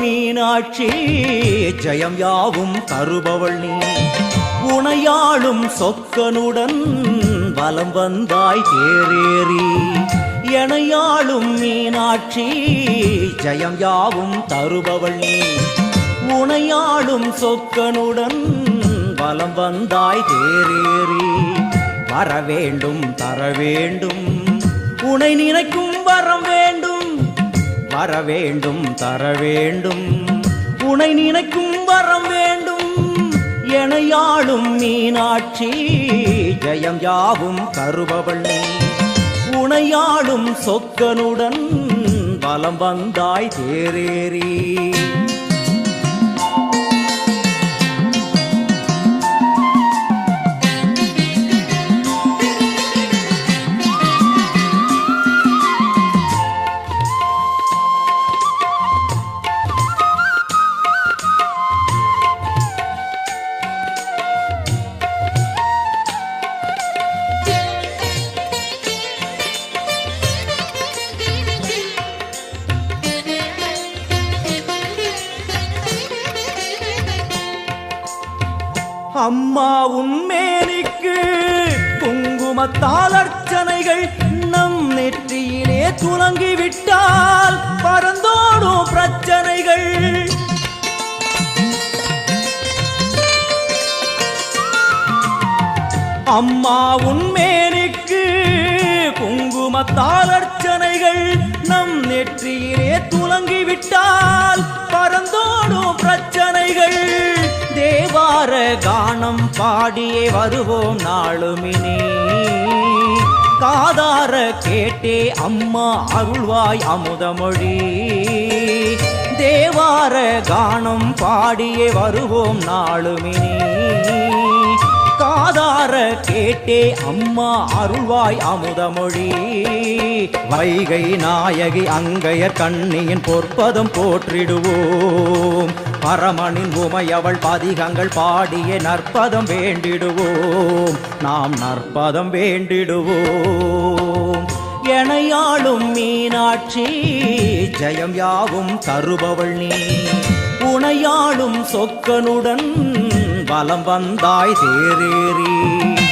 மீனாட்சி. ஜயம் யாவும் தருபவள் நீ. உனையாளும் சொக்கனுடன் வலம் வந்தாய் தேரேறி. எனையாளும் மீனாட்சி ஜயம் யாவும் தருபவள் நீ. உனையாளும் சொக்கனுடன் வலம் வந்தாய் தேரேறி. வர வேண்டும் தர வேண்டும் உனை நினைக்கும் வரம் வேண்டும் வர வேண்டும் தர வேண்டும் உனை நினைக்கும் வரம் வேண்டும். எனையாளும் மீனாட்சி ஜெயம் யாவும் தருபவள் உனையாளும் சொக்கனுடன் பலம் வந்தாய் தேரேறி. அம்மா உண்மேனிக்கு குங்குமத்தால் அர்ச்சனைகள் நம் நெற்றியிலே துலங்கிவிட்டால் பறந்தோடும் பிரச்சனைகள். அம்மா உண்மேனிக்கு குங்குமத்தால் அர்ச்சனைகள் நம் நெற்றியிலே துலங்கிவிட்டால் பறந்தோடும் கானம் பாடியே வருவோம் நாளுமினே. காதார கேட்டே அம்மா அருள்வாய் அமுதமொழி. தேவார கானம் பாடியே வருவோம் நாளுமினே. கேட்டே அம்மா அருள்வாய் அமுதமொழி. வைகை நாயகி அங்கையர் கண்ணியின் பொற்பதம் போற்றிடுவோம். பரமனின் உமையவள் பதிகங்கள் பாடிய நற்பதம் வேண்டிடுவோம். நாம் நற்பதம் வேண்டிடுவோம். எனையாளும் மீனாட்சி ஜெயம் யாவும் தருபவள் நீ. உனையாளும் சொக்கனுடன் வலம் வந்தாய் தேரேறி.